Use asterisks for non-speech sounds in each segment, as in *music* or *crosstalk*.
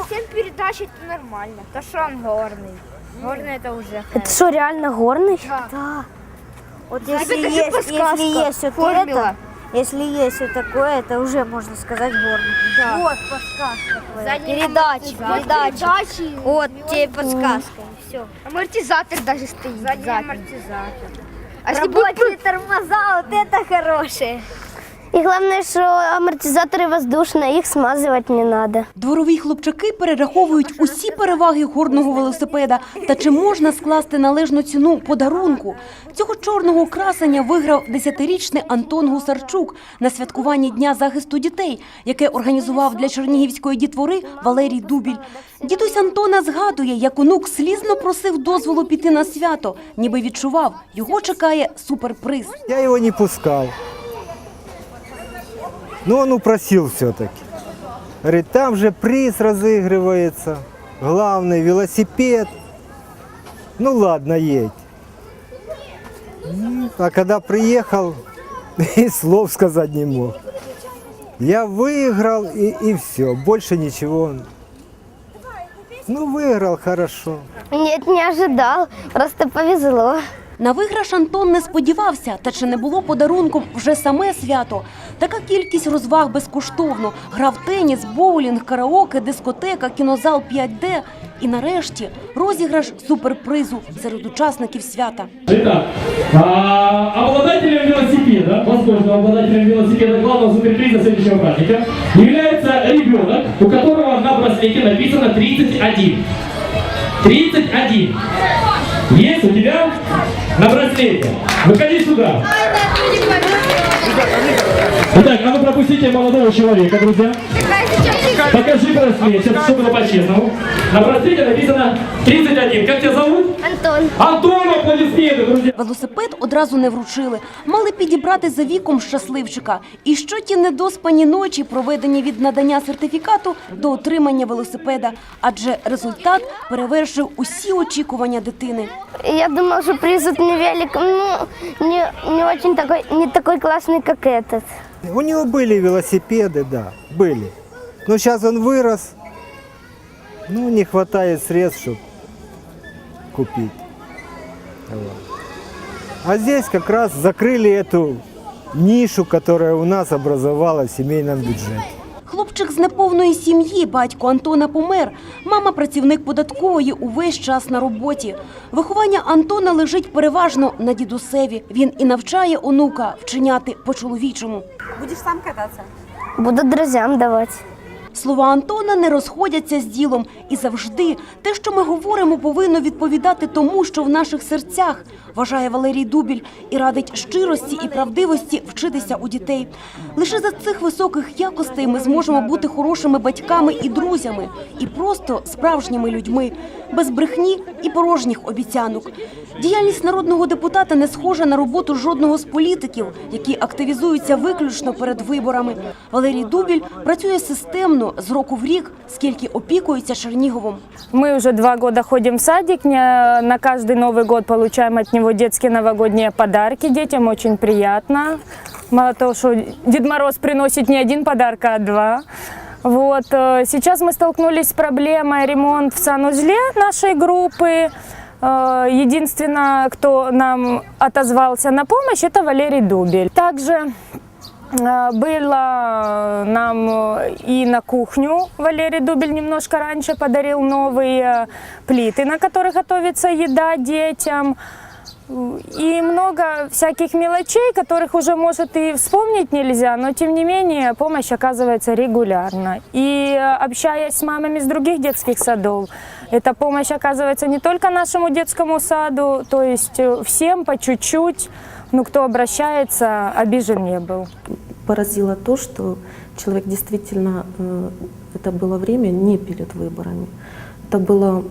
7 передач это нормально. То что он горный. Горный это уже. Это что, реально горный? Да. Вот Да, если это же есть, подсказка, если есть вот формула. это, если есть вот такое, это уже можно сказать горный. Да. Вот подсказка твоя. Задний Передачи, амортизатор. передачи. Вот тебе подсказка. Все. Амортизатор даже стоит. Задний амортизатор. А если будет Рабочие тормоза, вот это хорошие. И главное, что амортизаторы воздушные, их смазывать не надо. Дворові хлопчаки перераховують усі переваги горного велосипеда. Та чи можна скласти належну ціну подарунку? Цього чорного красення виграв десятирічний Антон Гусарчук на святкуванні Дня захисту дітей, яке організував для чернігівської дітвори Валерій Дубіль. Дідусь Антона згадує, як онук слізно просив дозволу піти на свято, ніби відчував, його чекає суперприз. Я его не пускал. Но он упросил все-таки. Говорит, там же приз разыгрывается. Главный велосипед. Ну ладно, едь. М, А когда приехал, *laughs* и слов сказать не мог. Я выиграл и, и все. Больше ничего. Ну, выиграл хорошо. Нет, не ожидал, просто повезло. На виграш Антон не сподівався, та чи не було подарунком вже саме свято. Така кількість розваг безкоштовно. Грав теніс, боулінг, караоке, дискотека, кінозал 5D. І нарешті розіграш суперпризу серед учасників свята. Итак, а, обладателем велосипеда, возможно, обладателем велосипеда главного суперприза следующего праздника является ребенок, у которого на браслете написано 31. 31. Есть у тебя на браслете? Выходи сюда. Итак, а ну пропустите молодого человека, друзья. Покажи браслет, сейчас все было по-честному. На браслете написано 31. Как тебя зовут? Антон. Антон, аплодисменты, друзья. Велосипед одразу не вручили. Мали підібрати за віком щасливчика. І що ті недоспані ночі, проведені від надання сертифікату до отримання велосипеда. Адже результат перевершив усі очікування дитини. Я думал, что приз тут не велик, ну, не, не очень такой, не такой классный, как этот. У него были велосипеды, да, были. Но сейчас он вырос. Ну, не хватает средств, чтобы купить. Вот. А здесь как раз закрыли эту нишу, которая у нас образовалась в семейном бюджете. Хлопчик з неповної сім'ї, батько Антона помер. Мама працівник податкової увесь час на роботі. Виховання Антона лежить переважно на дідусеві. Він і навчає онука вчиняти по-чоловічому. Будешь сам кататься? Буду друзьям давать. Слова Антона не розходяться з ділом. І завжди те, що ми говоримо, повинно відповідати тому, що в наших серцях, вважає Валерій Дубіль, і радить щирості і правдивості вчитися у дітей. Лише за цих високих якостей ми зможемо бути хорошими батьками і друзями, і просто справжніми людьми, без брехні і порожніх обіцянок. Діяльність народного депутата не схожа на роботу жодного з політиків, які активізуються виключно перед виборами. Валерій Дубіль працює системно з року в рік, скільки опікується Черніговом. Мы уже два года ходим в садик, не- на каждый Новый год получаем от него детские новогодние подарки. Детям очень приятно. Мало того, что Дед Мороз приносит не один подарок, а два. Вот. э, Сейчас мы столкнулись с проблемой ремонт в санузле нашей группы. Э, Единственное, кто нам отозвался на помощь, это Валерий Дубель. Также Э, было нам и на кухню Валерий Дубель немножко раньше подарил новые плиты, на которых готовится еда детям. И много всяких мелочей, которых уже, может, и вспомнить нельзя, но, тем не менее, помощь оказывается регулярно. И э, общаясь с мамами с других детских садов, эта помощь оказывается не только нашему детскому саду, то есть э, всем по чуть-чуть, ну, кто обращается, обижен не был. Поразило то, что человек действительно, э, это было время не перед выборами. Это было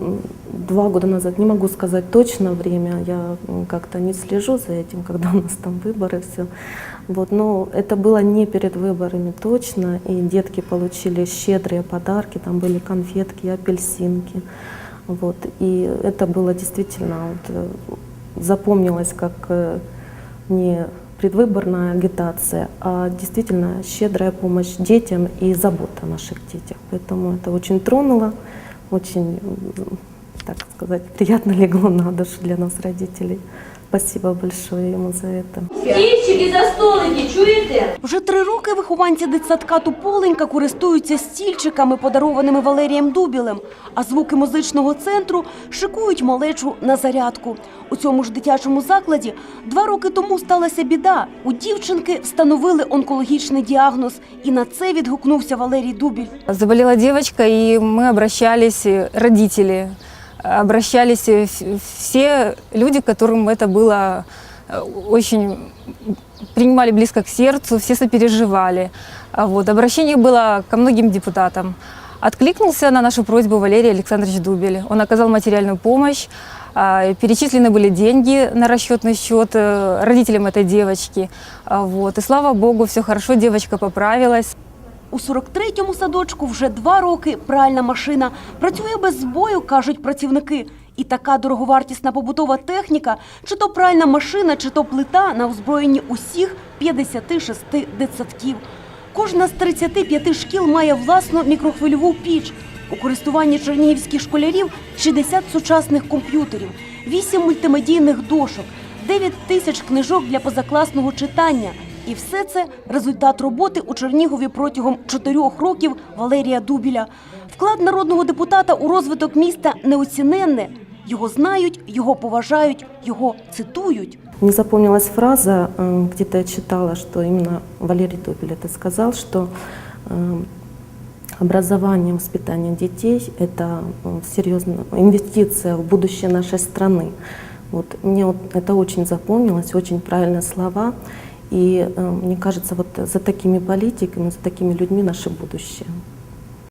два года назад, не могу сказать точно время, я как-то не слежу за этим, *laughs* когда у нас там выборы, все. Вот, но это было не перед выборами точно, и детки получили щедрые подарки, там были конфетки, апельсинки. Вот, и это было действительно, вот, э, запомнилось как э, не предвыборная агитация, а действительно щедрая помощь детям и забота о наших детях. Поэтому это очень тронуло, очень, так сказать, приятно легло на душу для нас, родителей. Спасибо большое ему за это. Стільчики за столики, чуєте? Вже три роки вихованці дитсадка Туполенька користуються стільчиками, подарованими Валерієм Дубілем, а звуки музичного центру шикують малечу на зарядку. У цьому ж дитячому закладі два роки тому сталася біда. У дівчинки встановили онкологічний діагноз, і на це відгукнувся Валерій Дубіль. Заболела девочка, и мы обращались, э, родители, Обращались э, все люди, которым это было э, очень принимали близко к сердцу, все сопереживали. А Вот. Обращение было ко многим депутатам. Откликнулся на нашу просьбу Валерий Александрович Дубель. Он оказал материальную помощь, а, перечислены были деньги на расчетный счет э, родителям этой девочки. А, Вот. И слава богу, все хорошо, девочка поправилась. У 43-му садочку вже два роки пральна машина. Працює без збою, кажуть працівники. І така дороговартісна побутова техніка, чи то пральна машина, чи то плита на озброєнні усіх 56 дитсадків. Кожна з 35 шкіл має власну мікрохвильову піч. У користуванні чернігівських школярів 60 сучасних комп'ютерів, 8 мультимедійних дошок, 9 тисяч книжок для позакласного читання. І все це результат роботи у Чернігові протягом чотирьох років Валерія Дубіля. Вклад народного депутата у розвиток міста неоціненне. Його знають, його поважають, його цитують. Мне запомнилась фраза, э, где-то я читала, что именно Валерий Дубель это сказал, что э, образование, воспитание детей – это э, серьезная инвестиция в будущее нашей страны. Вот, мне вот это очень запомнилось, очень правильные слова. И э, мне кажется, вот за такими политиками, за такими людьми наше будущее.